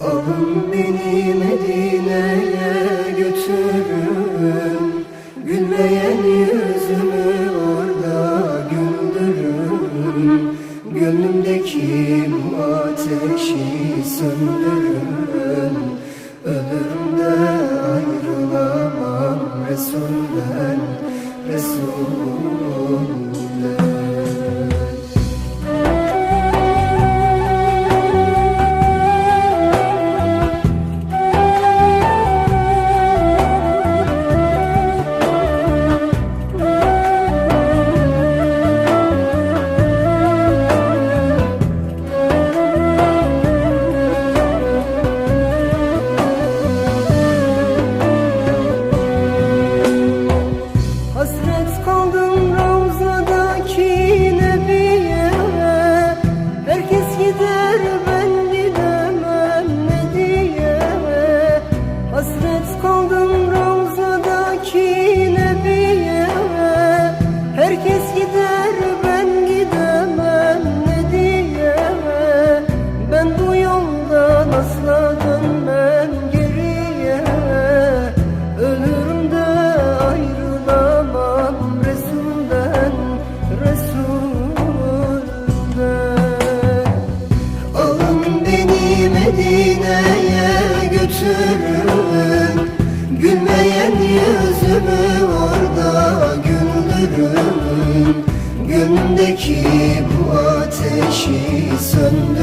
Alın beni Medine'ye götürün. Gülmeyen yüzümü orada güldürün. Gönlümdeki ateşi söndürün. Ölürüm de ayrılamam Resul'den Resul'den Medine'ye götürün Gülmeyen yüzümü orada güldürün Gönlümdeki bu ateşi söndürün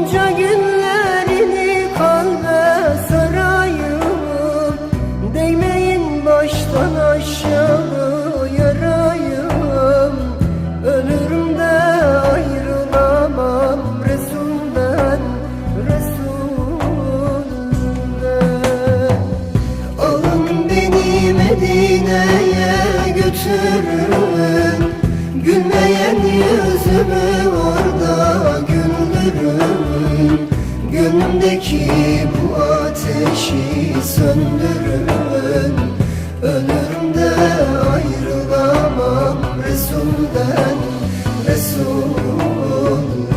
Gonca güllerini kalbe sarayım. Değmeyin baştan aşağı yarayım. Ölürüm de ayrılamam Resul'den Resul'den Alın beni Medine'ye götürün. Gülmeyen yüzümü orada güldürün Gönlümdeki bu ateşi söndürün Ölürüm de ayrılamam Resul'den Resul'den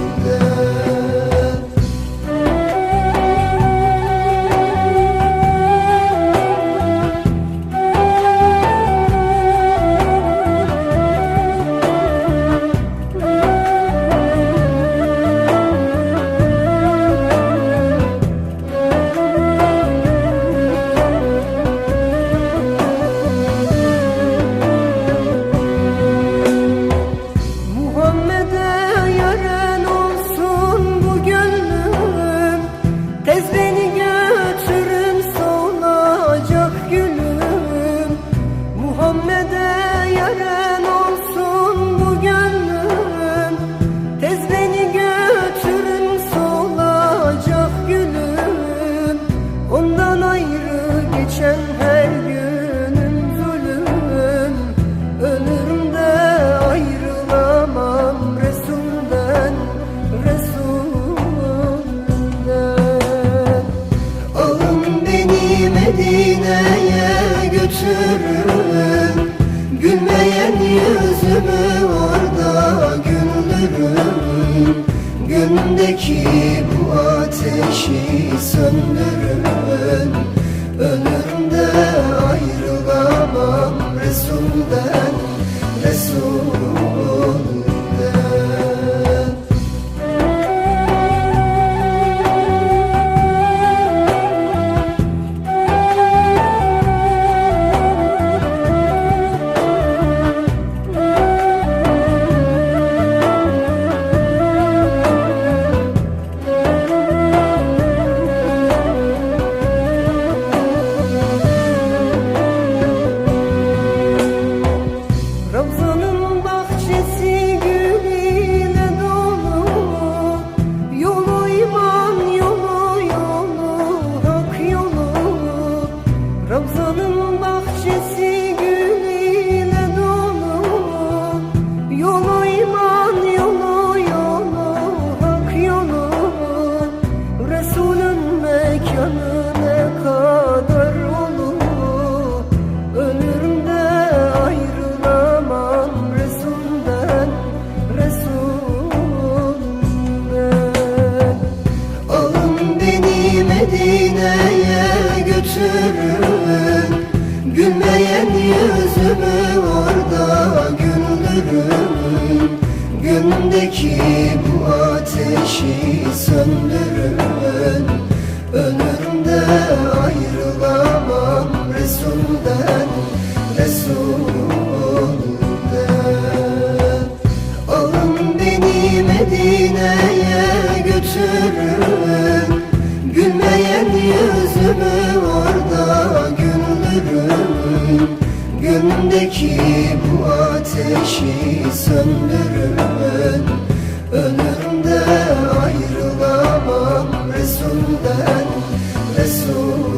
yüzümü orada güldürün Gönlümdeki bu ateşi söndürün Ölürüm de ayrılamam Resul'den ki bu ateşi söndürmen Önümde ayrılamam Resul'den Resul